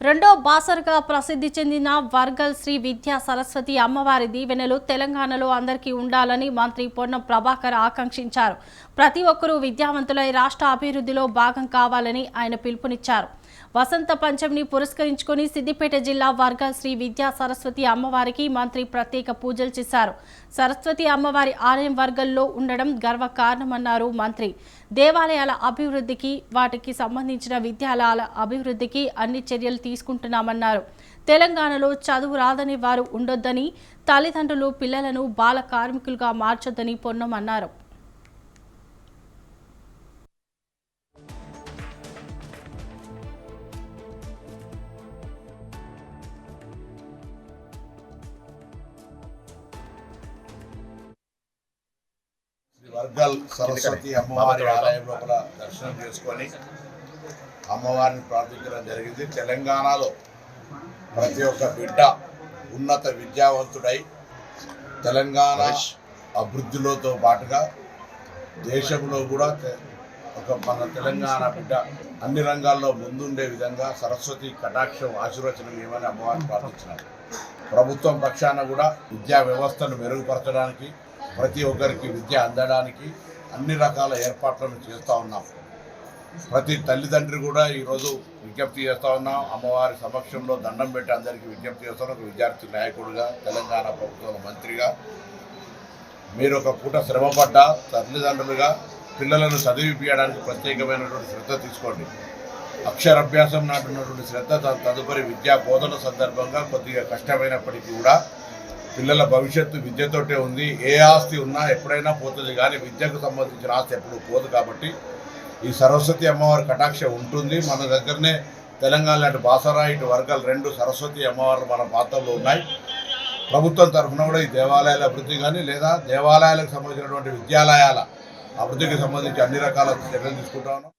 రెండో బాసర్గా ప్రసిద్ధి చెందిన వర్గల్ శ్రీ విద్యా సరస్వతి అమ్మవారి దీవెనలు తెలంగాణలో అందరికీ ఉండాలని మంత్రి పొన్నం ప్రభాకర్ ఆకాంక్షించారు. ప్రతి ఒక్కరూ విద్యావంతులై రాష్ట్ర అభివృద్ధిలో భాగం కావాలని ఆయన పిలుపునిచ్చారు. వసంత పంచమిని పురస్కరించుకొని సిద్దిపేట జిల్లా వర్గల్ శ్రీ విద్యా సరస్వతి అమ్మవారికి మంత్రి ప్రత్యేక పూజలు చేశారు. సరస్వతి అమ్మవారి ఆలయం వర్గల్లో ఉండడం గర్వ కారణమన్నారు మంత్రి. దేవాలయాల అభివృద్ధికి వాటికి సంబంధించిన విద్యాలయాల అభివృద్ధికి అన్ని చర్యలు తీసుకుంటున్నామన్నారు. తెలంగాణలో చదువు రాదని వారు ఉండొద్దని తల్లిదండ్రులు పిల్లలను బాల కార్మికులుగా మార్చొద్దని పొన్నం అన్నారు వర్గల్ సరస్వతి అమ్మవారి ఆలయం లోపల దర్శనం చేసుకొని అమ్మవారిని ప్రార్థించడం జరిగింది. తెలంగాణలో ప్రతి ఒక్క బిడ్డ ఉన్నత విద్యావంతుడై తెలంగాణ అభివృద్ధిలోతో పాటుగా దేశంలో కూడా ఒక మన తెలంగాణ బిడ్డ అన్ని రంగాల్లో ముందుండే విధంగా సరస్వతి కటాక్షం ఆశీర్వచనం ఏమని అమ్మవారిని ప్రార్థించినారు. ప్రభుత్వం పక్షాన కూడా విద్యా వ్యవస్థను మెరుగుపరచడానికి ప్రతి ఒక్కరికి విద్య అందడానికి అన్ని రకాల ఏర్పాట్లను చేస్తూ ఉన్నాం. ప్రతి తల్లిదండ్రి కూడా ఈరోజు విజ్ఞప్తి చేస్తూ ఉన్నాం. అమ్మవారి సమక్షంలో దండం పెట్టి అందరికీ విజ్ఞప్తి చేస్తాను. ఒక విద్యార్థి నాయకుడిగా తెలంగాణ ప్రభుత్వం మంత్రిగా. మీరు ఒక పూట శ్రమపడ్డ తల్లిదండ్రులుగా పిల్లలను చదివిపించడానికి ప్రత్యేకమైనటువంటి శ్రద్ధ తీసుకోండి. అక్షరాభ్యాసం నాటున్నటువంటి శ్రద్ధ త- తదుపరి విద్యా బోధన సందర్భంగా కొద్దిగా కష్టమైనప్పటికీ కూడా పిల్లల భవిష్యత్తు విద్యతోటే ఉంది. ఏ ఆస్తి ఉన్నా ఎప్పుడైనా పోతుంది. కానీ విద్యకు సంబంధించిన ఆస్తి ఎప్పుడు పోదు కాబట్టి ఈ సరస్వతి అమ్మవారి కటాక్ష ఉంటుంది. మన దగ్గరనే తెలంగాణ లాంటి బాసరా ఇటు వర్గాలు రెండు సరస్వతి అమ్మవారు మన పాత్రలో ఉన్నాయి. ప్రభుత్వం తరఫున కూడా ఈ దేవాలయాల అభివృద్ధి కానీ లేదా దేవాలయాలకు సంబంధించినటువంటి విద్యాలయాల అభివృద్ధికి సంబంధించి అన్ని రకాల చర్యలు తీసుకుంటా ఉన్నాం.